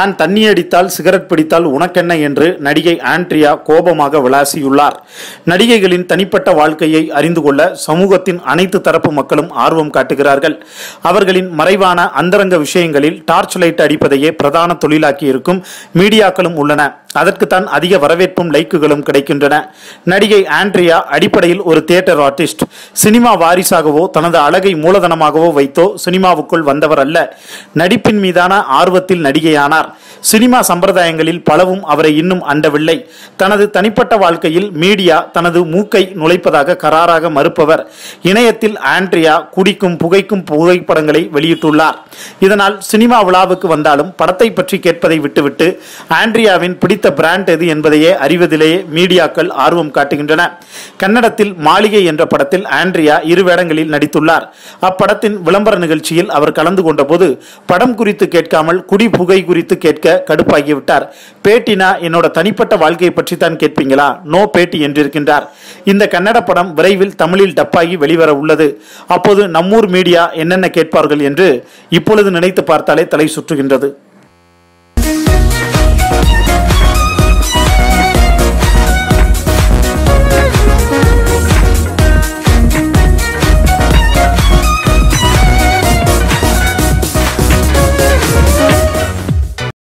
நான் தண்ணி அடித்தால் சிகரெட் பிடித்தால் உனக்கென்ன என்று நடிகை ஆண்ட்ரியா கோபமாக விளாசியுள்ளார். நடிகைகளின் தனிப்பட்ட வாழ்க்கையை அறிந்து கொள்ள சமூகத்தின் அனைத்து தரப்பு மக்களும் ஆர்வம் காட்டுகிறார்கள். அவர்களின் மறைவான அந்தரங்க விஷயங்களில் டார்ச் லைட் அடிப்பதையே பிரதான தொழிலாக்கி இருக்கும் மீடியாக்களும் உள்ளன. அதற்குத்தான் அதிக வரவேற்பும் லைக்குகளும் கிடைக்கின்றன. நடிகை ஆண்ட்ரியா அடிப்படையில் ஒரு தியேட்டர் ஆர்டிஸ்ட். சினிமா வாரிசாகவோ தனது அழகை மூலதனமாகவோ வைத்தோ சினிமாவுக்குள் வந்தவர் அல்ல. நடிப்பின் மீதான ஆர்வத்தில் நடிகையானார். சினிமா சம்பிரதாயங்களில் பலவும் அவரை இன்னும் அண்டவில்லை. தனது தனிப்பட்ட வாழ்க்கையில் மீடியா தனது மூக்கை நுழைப்பதாக கராராக மறுப்பவர். இணையத்தில் ஆண்ட்ரியா குடிக்கும் புகைக்கும் புகைப்படங்களை வெளியிட்டுள்ளார். இதனால் சினிமா விழாவுக்கு வந்தாலும் படத்தை பற்றி கேட்பதை விட்டுவிட்டு ஆண்ட்ரியாவின் பிடித்த பிராண்ட் எது என்பதையே அறிவதிலேயே மீடியாக்கள் ஆர்வம் காட்டுகின்றன. கன்னடத்தில் மாளிகை என்ற படத்தில் ஆண்ட்ரியா இரு வேடங்களில் நடித்துள்ளார். அப்படத்தின் விளம்பர நிகழ்ச்சியில் அவர் கலந்து கொண்டபோது படம் குறித்து கேட்காமல் குடி புகை குறித்து கேட்க கடுப்பாகிவிட்டார். பேட்டினா என்னோட தனிப்பட்ட வாழ்க்கையை பற்றி தான் கேட்பீங்களா? நோ பேட்டி என்றிருக்கின்றார். இந்த கன்னட படம் விரைவில் தமிழில் டப்பாகி வெளிவர உள்ளது. அப்போது நம்மூர் மீடியா என்னென்ன கேட்பார்கள் என்று இப்பொழுது நினைத்து பார்த்தாலே தலை சுற்றுகின்றது.